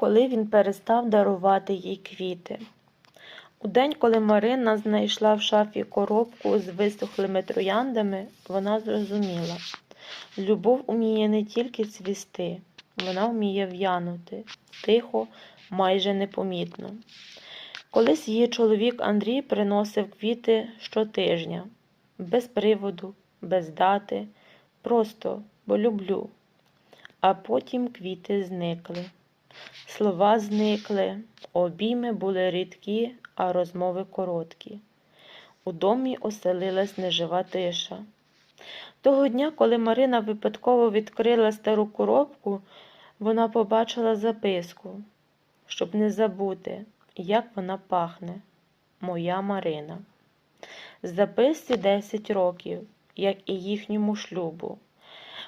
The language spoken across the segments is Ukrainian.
коли він перестав дарувати їй квіти. У день, коли Марина знайшла в шафі коробку з висохлими трояндами, вона зрозуміла. Любов уміє не тільки цвісти, вона вміє в'янути, тихо, майже непомітно. Колись її чоловік Андрій приносив квіти щотижня, без приводу, без дати, просто бо люблю. А потім квіти зникли. Слова зникли, обійми були рідкі, а розмови короткі. У домі оселилась нежива тиша. Того дня, коли Марина випадково відкрила стару коробку, вона побачила записку, щоб не забути, як вона пахне. Моя Марина. Записці 10 років, як і їхньому шлюбу.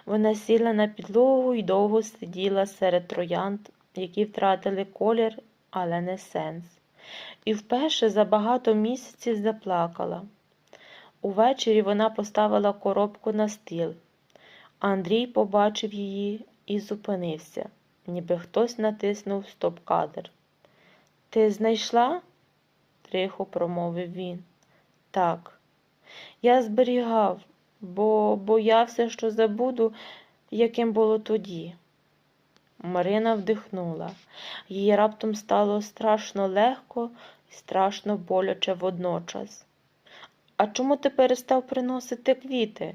Вона сіла на підлогу і довго сиділа серед троянд, які втратили колір, але не сенс. І вперше за багато місяців заплакала. Увечері вона поставила коробку на стіл. Андрій побачив її і зупинився, ніби хтось натиснув стоп-кадр. Ти знайшла? тихо промовив він. Так. Я зберігав, бо боявся, що забуду, яким було тоді. Марина вдихнула. Їй раптом стало страшно легко і страшно боляче водночас. А чому ти перестав приносити квіти?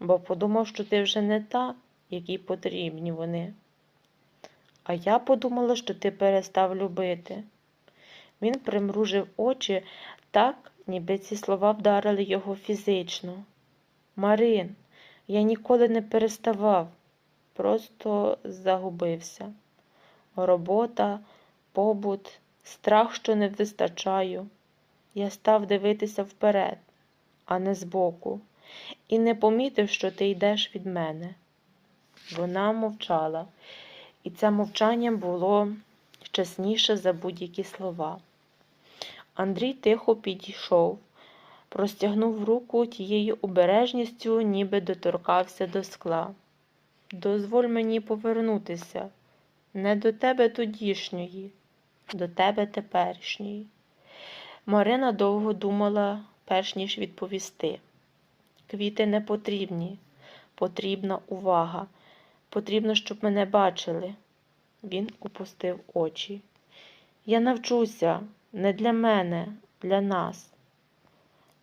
Бо подумав, що ти вже не та, якій потрібні вони. А я подумала, що ти перестав любити. Він примружив очі так, ніби ці слова вдарили його фізично. Марин, я ніколи не переставав, просто загубився. Робота, побут, страх, що не вистачаю. Я став дивитися вперед, а не збоку, і не помітив, що ти йдеш від мене. Вона мовчала, і це мовчання було чесніше за будь-які слова. Андрій тихо підійшов, простягнув руку тією обережністю, ніби доторкався до скла. Дозволь мені повернутися не до тебе тодішньої, до тебе теперішньої. Марина довго думала, перш ніж відповісти. Квіти не потрібні, потрібна увага. Потрібно, щоб мене бачили. Він опустив очі. Я навчуся не для мене, для нас.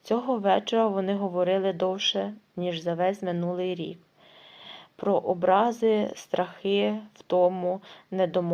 Цього вечора вони говорили довше, ніж за весь минулий рік. Про образи, страхи, втому, недомовленості.